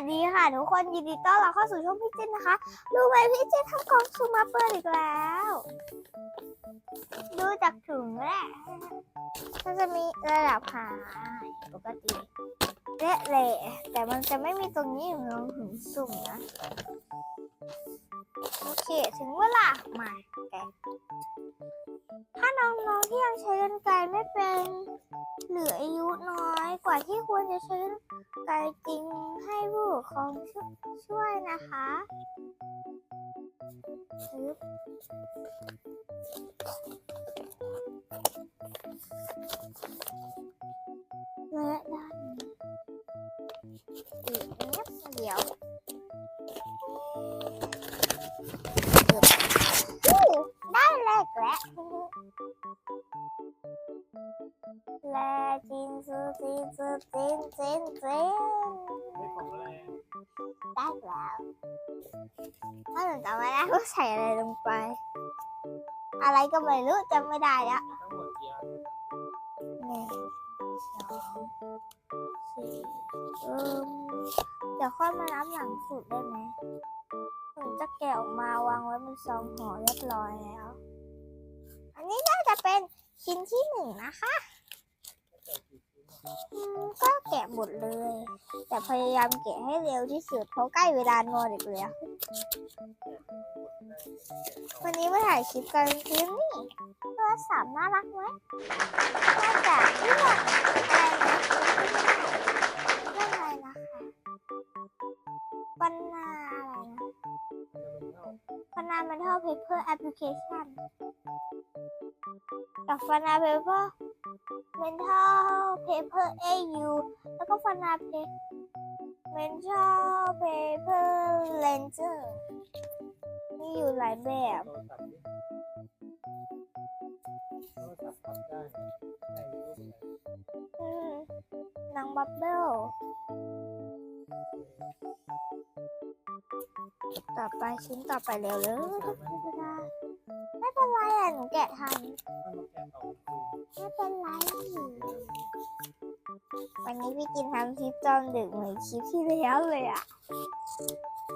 สดีค่ะทุกคนยินดีต้อนรับเข้าสู่ช่องพี่เจนนะคะรู้ไหมพี่เจนทำกล่องซูมาเปิดอีกแล้ว ดูจากถุงแรกมันจะมีระดับหายปกติเละเละแต่มันจะไม่มีตรงนี้อยู่ตรงถุงสุ่มนะ โอเคถึงเวลามาแกะถ้าน้องๆที่ยังใช้กันไกรไม่เป็น หรืออายุน้อยกว่าที่ควรจะใช้ไกรจริงให้ผู้ปกครองช่วยช่วยนะคะอึ๊บและด้านนี้อีกนิดเดียวได้เลขแล้ว ซูจินซูจินจินจินไม่ของอะไรได้แล้วถ้าหนูจำไม่ได้ว่าใส่อะไรลงไป อะไรก็ไม่รู้จำไม่ได้แล้วทั้งหมดกี่อันหนึ่งสองสี่เอิมเดี๋ยวค่อยมานับหลังสุดได้ไหมหนูจะแกะออกมาวางไว้บนซองห่อเรียบร้อยแล้ว อันนี้น่าจะเป็นชิ้นที่หนึ่งนะคะ แกะหมดเลย แต่พยายามแกะให้เร็วที่สุดเพราะใกล้เวลานอนอีกแล้ววันนี้มาถ่ายคลิปกันคืนนี่โทรศัพท์น่ารักไหมน่าจะเลือกอะไรนะเรื่องอะไรนะคะปันนาอะไรนะปันนา mental paper application กับฟันนา paper mental paper AU แล้วก็ฟันนาเพ mental paper lenser มีอยู่หลายแบบโทรศัพท์นี่โทรศัพท์พับได้ในรูปไหนังบับเบิลต่อไปชิ้นต่อไปเร็วเลยทุกคนก็ได้ เป็นไรอะหนูแกะทันถ้ามาแกะออกคือไม่เป็นไร วันนี้พี่กินทำคลิปตอนดึกเหมือนคลิปที่แล้วเลยอะ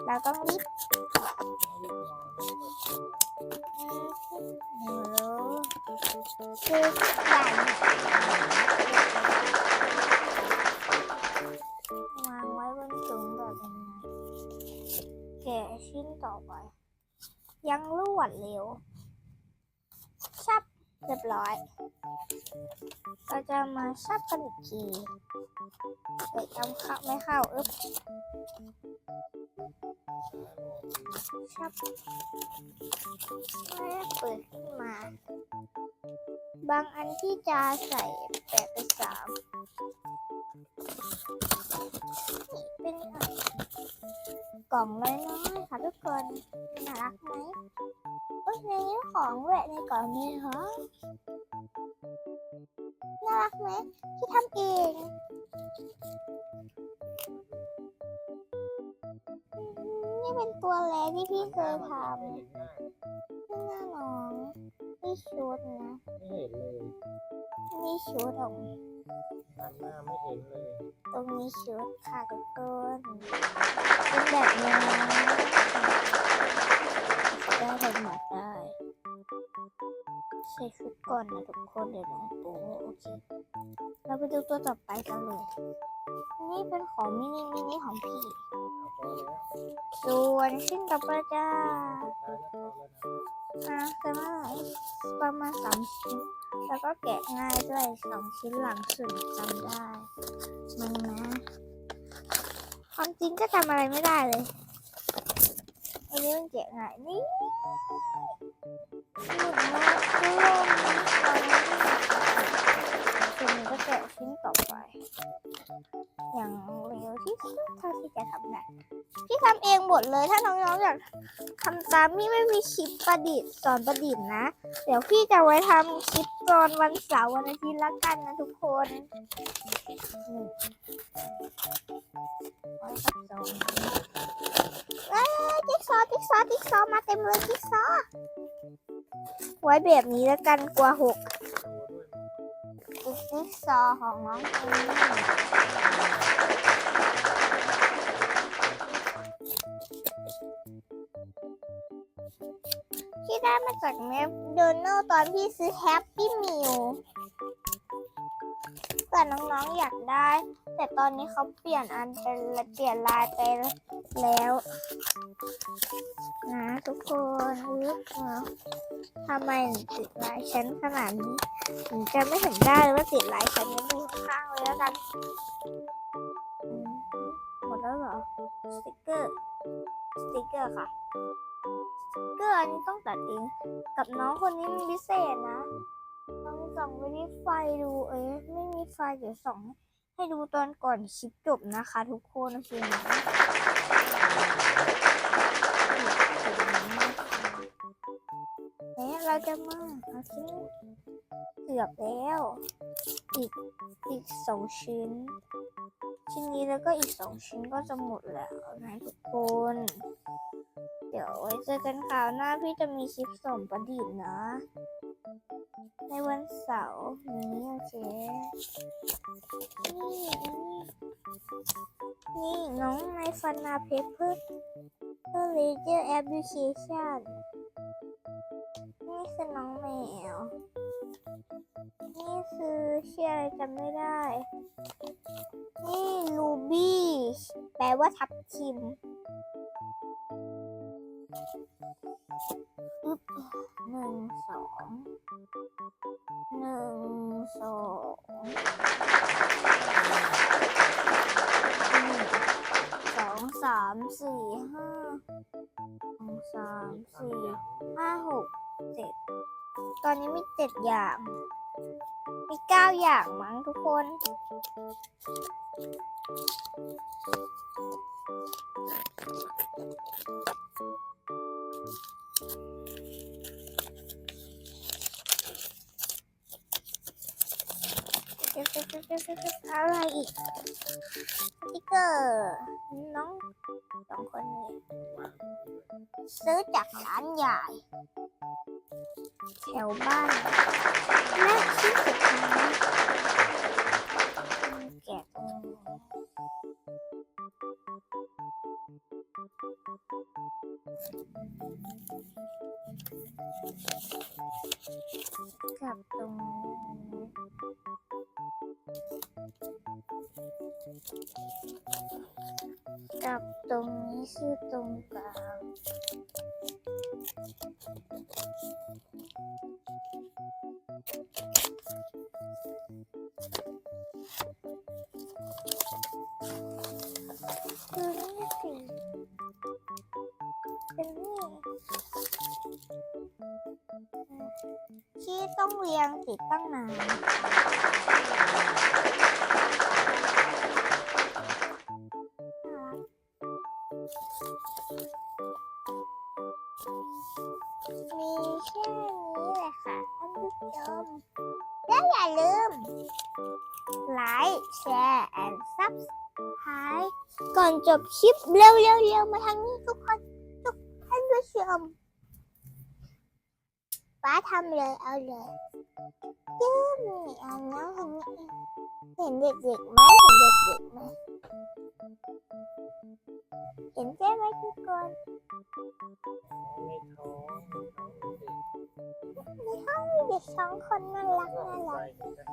เราต้องรีบไม่ได้นอนไม่ได้เปิดหนูรู้คืออย่างวางไว้บนสูงแบบนี้แกะชิ้นต่อไป ยังรวดเร็วชับ เรียบร้อย ก็จะมาชับกันอีกทีเด็กทำเข้าไม่เข้าอึ๊บชับแล้วเปิดขึ้นมา บางอันที่จะใส่แปะไปสามนี่เป็นยังไงกล่องน้อยๆค่ะทุกคน น่ารักไหม ยในนี้ของแหวะในกล่องนี้เหรอน่ารักไหมที่ทำเองอืมนี่เป็นตัวแรกที่พี่เคยทำไม่เห็นหน้านี่หน้าน้องนี่ชุดนะไม่เห็นเลยนี่ชุดของหันหน้าไม่เห็นเลย ตรงนี้ชุดค่ะทุกคนเป็นแบบนี้ ใส่ชุดก่อนนะทุกคนเดี๋ยวน้องโป๊โอเค เราไปดูตัวต่อไปกันเลย นี่เป็นของมินิมินิของพี่เอาพอแล้วส่วนชิ้นต่อไปจ้าอแล้วนะอะแต่ว่าประมาณสามชิ้น แล้วก็แกะง่ายด้วยสองชิ้นหลังสุดจำได้มันนะความจริงก็ทำอะไรไม่ได้เลย อันนี้มันแกะง่ายนี่ หมุนมากลมส่วนนี้ก็แกะชิ้นต่อไป อย่างเร็วที่สุดเท่าที่จะทำได้พี่ทำเองหมดเลย ถ้าน้องๆอยากทำตามพี่ไม่มีคลิปประดิษฐ์สอนประดิษฐ์นะ เดี๋ยวพี่จะไว้ทำคลิปตอนวันเสาร์วันอาทิตย์ละกันนะทุกคนเอ้ยจิ๊กซอจิ๊กซอจิ๊กซอมาเต็มเลยจิ๊กซอ ไว้แบบนี้แล้วกันกลัวหกอีกซิกซอของน้องเองที่ได้มาจากเมฟโดนัลตอนพี่ซื้อแฮปปี้มิวแต่น้องๆอยากได้ แต่ตอนนี้เขาเปลี่ยนอันเป็นเปลี่ยนลายไปแล้ว นะทุกคนอึ๊บเอาทำไมติดลายฉันขนาดนี้ถึงจะไม่เห็นได้เลยว่าติดลายฉันยังดูข้างเลยแล้วกันหมดแล้วเหรอสติกเกอร์สติกเกอร์ค่ะสติกเกอร์อันนี้ต้องตัดเองกับน้องคนนี้มันพิเศษนะต้องส่องไปที่ไฟดูเอ๊ะไม่มีไฟเดี๋ยวส่องให้ดูตอนก่อนคลิปจบนะคะ ทุกคนโอเคไหม เราจะมาเอาชิ้นเกือบแล้ว อีกอีกสองชิ้น ชิ้นนี้แล้วก็อีกสองชิ้นก็จะหมดแล้วนะทุกคน เดี๋ยวไว้เจอกันคราวหน้าพี่จะมีคลิปสมประดิษฐ์นะ ในวันเสาร์นี้โอเคนี่นี่นี่น้องในฟันนาเพเปอร์เพื่อเลเจอร์แอปพลิเคชัน คือน้องแมว นี่คือชื่ออะไรจำไม่ได้ นี่ลูบี้แปลว่าทับทิมหนึ่งสองหนึ่งสอง สามสี่ห้าสองสามสี่ห้าหกเจ็ดตอนนี้มีเจ็ดอย่าง มีเก้าอย่างมั้งทุกคนเดี๋ อะไรอีกสติกเกอร์น้องสองคนนี้ซื้อจากร้านใหญ่แถวบ้านและที่สุดท้ายแกะตรงนี้กับตรง กับตรงนี้คือตรงกลางคือนี่สิเป็นนี่ที่ต้องเรียงติดตั้งนาน อนจบคลิปเร็วๆเร็วมาทางนี้ทุกคนทุกท่านผู้ชมป้าทำเลยเอาเลยยืมนี่เอาน้องคนนี้เห็นเด็กๆไหมเห็นเด็กๆไหมเห็นใช่ไหมทุกคนในท้องในท้องในห้องมีเด็กสองคนน่ารักส่น่ารักถึงจะ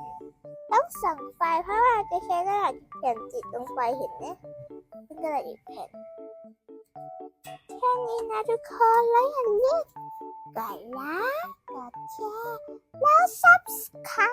ต้องส่องไฟเพราะว่าจะใช้กระดาษเขียนติดลงไปเห็นไหม เหนื่อยอีกแผ่นแค่นี้นะทุกคนแล้วอย่างนี้กดไลค์กดแชร์แล้ว subscribe